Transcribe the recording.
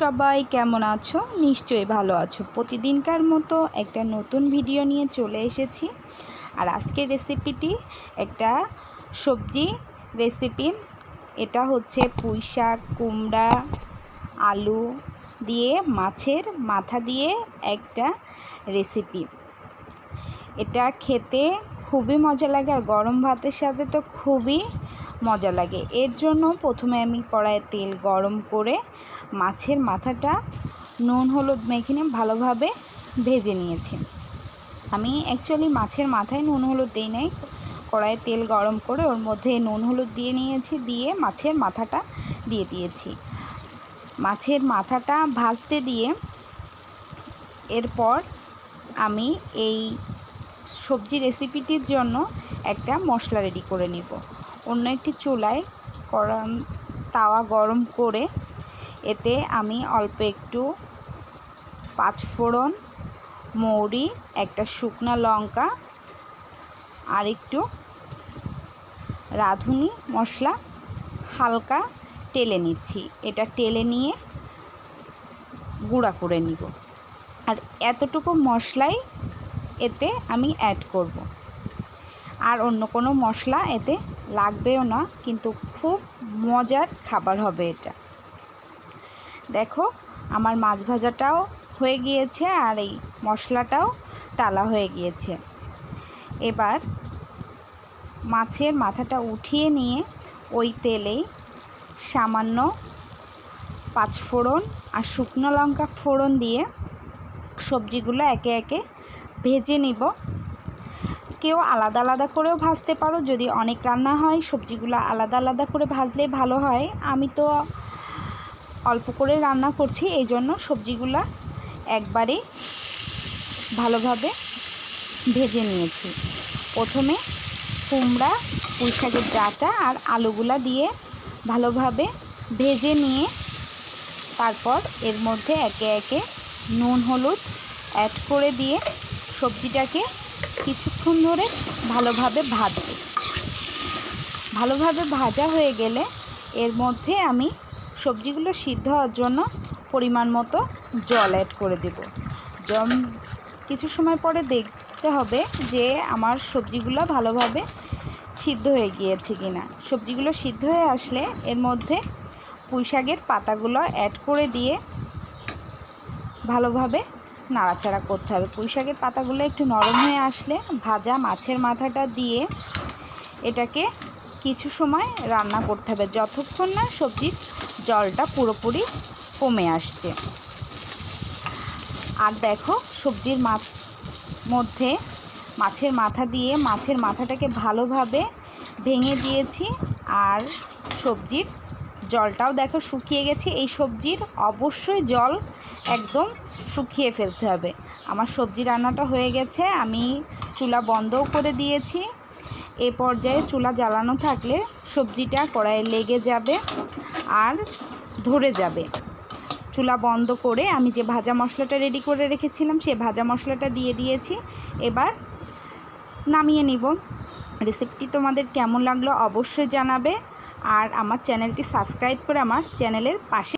সবাই কেমন আছো? নিশ্চয়ই ভালো আছো। প্রতিদিনকার মতো একটা নতুন ভিডিও নিয়ে চলে এসেছি। আর আজকের রেসিপিটি একটা সবজি রেসিপি এটা হচ্ছে পুঁই শাক, কুমড়া, আলু দিয়ে, মাছের মাথা দিয়ে একটা রেসিপি এটা খেতে খুবই মজা লাগে আর গরম ভাতের সাথে তো খুবই মজা লাগে। এর জন্য প্রথমে আমি কড়াইয়ে তেল গরম করে মাছের মাথাটা, নুন, হলুদ মেখে নিয়ে ভালোভাবে ভেজে নিয়েছি। আমি অ্যাকচুয়ালি মাছের মাথায় নুন, হলুদ দিই নাই। কড়াইয়ে তেল গরম করে ওর মধ্যে নুন, হলুদ দিয়ে নিয়েছি, দিয়ে মাছের মাথাটা দিয়ে দিয়েছি। মাছের মাথাটা ভাজতে দিয়ে এরপর আমি এই সবজি রেসিপিটির জন্য একটা মশলা রেডি করে নিব। অন্য একটি চুলায় কড়া তাওয়া গরম করে এতে আমি অল্প একটু পাঁচফোড়ন, মৌরি, একটা শুকনা লঙ্কা আর একটু রাঁধুনি মশলা হালকা টেলে নিচ্ছি। এটা টেলে নিয়ে গুঁড়া করে নিব। আর এতটুকু মশলাই এতে আমি অ্যাড করব। আর অন্য কোনো মশলা এতে লাগবেও না, কিন্তু খুব মজার খাবার হবে এটা। দেখো, আমার মাছ ভাজাটাও হয়ে গিয়েছে আর এই মশলাটাও টালা হয়ে গিয়েছে। এবার মাছের মাথাটা উঠিয়ে নিয়ে ওই তেলেই সামান্য পাঁচফোড়ন আর শুকনো লঙ্কা ফোড়ন দিয়ে সবজিগুলো একে একে ভেজে নিব। কেউ আলাদা আলাদা করেও ভাজতে পারো। যদি অনেক রান্না হয়, সবজিগুলো আলাদা আলাদা করে ভাজলে ভালো হয়। আমি তো অল্প করে রান্না করছি এই জন্য সবজিগুলো একবারে ভালোভাবে ভেজে নিয়েছি। প্রথমে কুমড়া পুঁই শাকের ডাটা আর আলুগুলা দিয়ে ভালোভাবে ভেজে নিয়ে তারপর এর মধ্যে একে একে নুন, হলুদ অ্যাড করে দিয়ে সবজিটাকে কিছুক্ষণ ধরে ভালোভাবে ভাজবে। ভালোভাবে ভাজা হয়ে গেলে এর মধ্যে আমি সবজিগুলো সিদ্ধ হওয়ার জন্য পরিমাণ মতো জল অ্যাড করে দেব। জম, কিছু সময় পরে দেখতে হবে যে আমার সবজিগুলো ভালোভাবে সিদ্ধ হয়ে গিয়েছে কি না সবজিগুলো সিদ্ধ হয়ে আসলে এর মধ্যে পুঁই শাকের পাতাগুলো অ্যাড করে দিয়ে ভালোভাবে নাড়াচাড়া করতে হবে। পুঁই শাকের পাতাগুলো একটু নরম হয়ে আসলে ভাজা মাছের মাথাটা দিয়ে এটাকে কিছু সময় রান্না করতে হবে। যতক্ষণ না সবজির জলটা পুরোপুরি কমে আসছে। আর দেখো, সবজির মা মধ্যে মাছের মাথা দিয়ে মাছের মাথাটাকে ভালোভাবে ভেঙে দিয়েছি আর সবজির জলটাও দেখো শুকিয়ে গেছে। এই সবজির অবশ্যই জল একদম শুকিয়ে ফেলতে হবে। আমার সবজি রান্নাটা হয়ে গেছে, আমি চুলা বন্ধও করে দিয়েছি। এ পর্যায়ে চুলা জ্বালানো থাকলে সবজিটা কড়াইয়ে লেগে যাবে আর ধরে যাবে। চুলা বন্ধ করে আমি যে ভাজা মশলাটা রেডি করে রেখেছিলাম, সে ভাজা মশলাটা দিয়ে দিয়েছি। এবার নামিয়ে নিব। রেসিপিটি তোমাদের কেমন লাগল অবশ্যই জানাবে। আর আমার চ্যানেলটি সাবস্ক্রাইব করে আমার চ্যানেলের পাশে